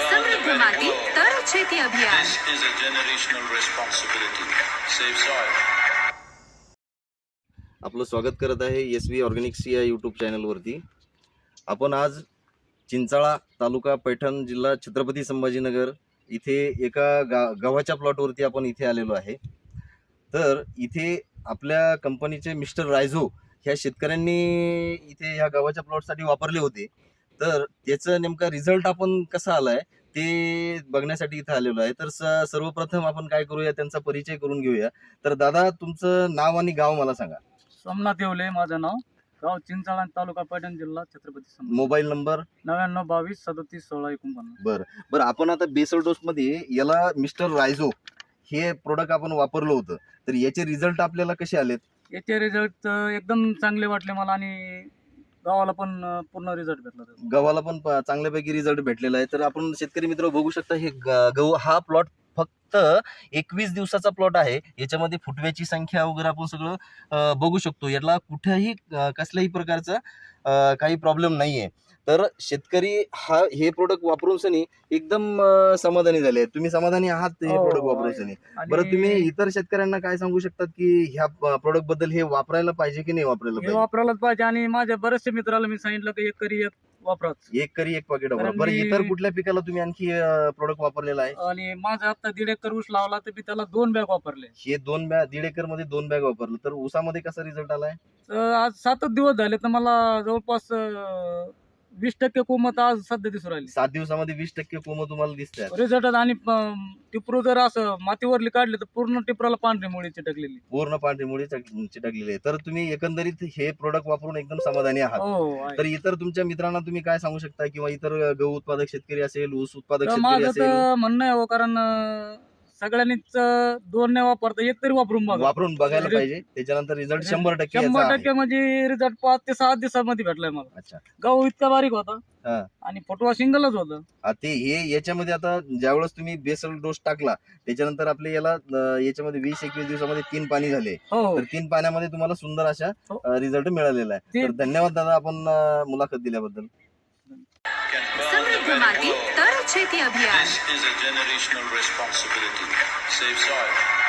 समृद्ध माती तर शेती अभियान. आपलं स्वागत करत आहे एस व्ही ऑर्गॅनिक्स या यूट्यूब चॅनलवरती. आपण आज चिंचाळा तालुका पैठण जिल्हा छत्रपती संभाजीनगर इथे एका गा गव्हाच्या प्लॉटवरती आपण इथे आलेलो आहे. तर इथे आपल्या कंपनीचे मिस्टर रायझो ह्या शेतकऱ्यांनी इथे ह्या गव्हाच्या प्लॉटसाठी वापरले होते. तर त्याचं नेमका रिझल्ट आपण कसा आलाय ते बघण्यासाठी इथं आलेलो आहे. तर सर्वप्रथम आपण काय करूया त्यांचा परिचय करून घेऊया. तर दादा तुमचं नाव आणि गाव मला सांगा. सोमनाथ येवले माझं नाव. गाव चिंचाळा तालुका पैठण जिल्हा छत्रपती मोबाईल नंबर? नव्याण्णव बावीस सदतीस सोळा एकोणपन्नास. बरं. आपण आता बेसल डोस मध्ये याला मिस्टर रायझो हे प्रोडक्ट आपण वापरलं होतं. तर याचे रिझल्ट आपल्याला कसे आलेत? याचे रिझल्ट एकदम चांगले वाटले मला आणि गावाला पण पूर्ण रिझल्ट भेटला त्याचा. गव्हाला पण प- चांगल्यापैकी रिझल्ट भेटलेला आहे तर आपण शेतकरी मित्र बघू शकता हे ग- गहू हा प्लॉट फक्त एकवीस दिवसाचा प्लॉट आहे. याच्यामध्ये फुटव्याची संख्या वगैरे आपण सगळं बघू शकतो. याला कुठेही कसल्याही प्रकारचा काही प्रॉब्लेम नाहीये. तर शेतकरी हा हे प्रोडक्ट वापरून सनी एकदम समाधानी झाले. तुम्ही समाधानी आहात हे हो, प्रोडक्ट वापरून आहे. सनी. बरं तुम्ही इतर शेतकऱ्यांना काय सांगू शकतात की ह्या प्रोडक्टबद्दल हे वापरायला पाहिजे की नाही वापरायला हे पाहिजे? वापरायलाच पाहिजे. आणि माझ्या बरेचसे मित्राला मी सांगितलं की एक करी एक वापराच एक करी एक पाकिट वापरा. कारण बरं मी- इतर कुठल्या पिकाला तुम्ही आणखी प्रोडक्ट वापरलेला आहे? आणि माझा आता दीड एकर ऊस लावला तर मी त्याला दोन बॅग वापरले. हे दोन बॅग दीड एकरमध्ये दोन बॅग वापरलं. तर ऊसामध्ये कसा रिझल्ट आलाय? तर आज सातच दिवस झाले तर मला जवळपास अं, वीस टक्के कोमत आज सध्या दिसून राहिली. सात दिवसामध्ये वीस टक्के कोम तुम्हाला दिसत आहेत रिझल्ट आणि टिपरू जर असं मातीवरली काढली तर पूर्ण टिपराला पांढरी मुळी चिटकलेली. पूर्ण पांढरी मुळे चिटकलेले आहे. तर तुम्ही एकंदरीत हे प्रोडक्ट वापरून एकदम समाधानी आहात. हो आहे. तर इतर तुमच्या मित्रांना तुम्ही काय सांगू शकता? किंवा इतर गहू उत्पादक शेतकरी असेल ऊस उत्पादक तर शेतकरी माझं असेल? तर म्हणणं आहे हो कारण अं, सगळ्यांनीच दोन नाही वापरता एक तरी वापरून बघा. वापरून बघायला रि- पाहिजे. त्याच्यानंतर रिझल्ट शंभर टक्के याचा शंभर आहे. टक्के म्हणजे रिझल्ट पाच ते सहा दिवसामध्ये भेटलाय मला. अच्छा. गहू इतका बारीक हा. होता आणि फुटवा सिंगलच होता. आ, ते हे याच्यामध्ये आता ज्यावेळेस तुम्ही बेसल डोस टाकला त्याच्यानंतर आपले याला अं, याच्यामध्ये वीस एकवीस दिवसामध्ये तीन पाणी झाले. हो तर तीन पाण्यामध्ये तुम्हाला सुंदर अशा हो. रिझल्ट मिळालेला आहे. ते- तर धन्यवाद दादा आपण अं, मुलाखत दिल्याबद्दल. સમૃદ્ધ માટી તર છેતી This is a generational responsibility. Save soil.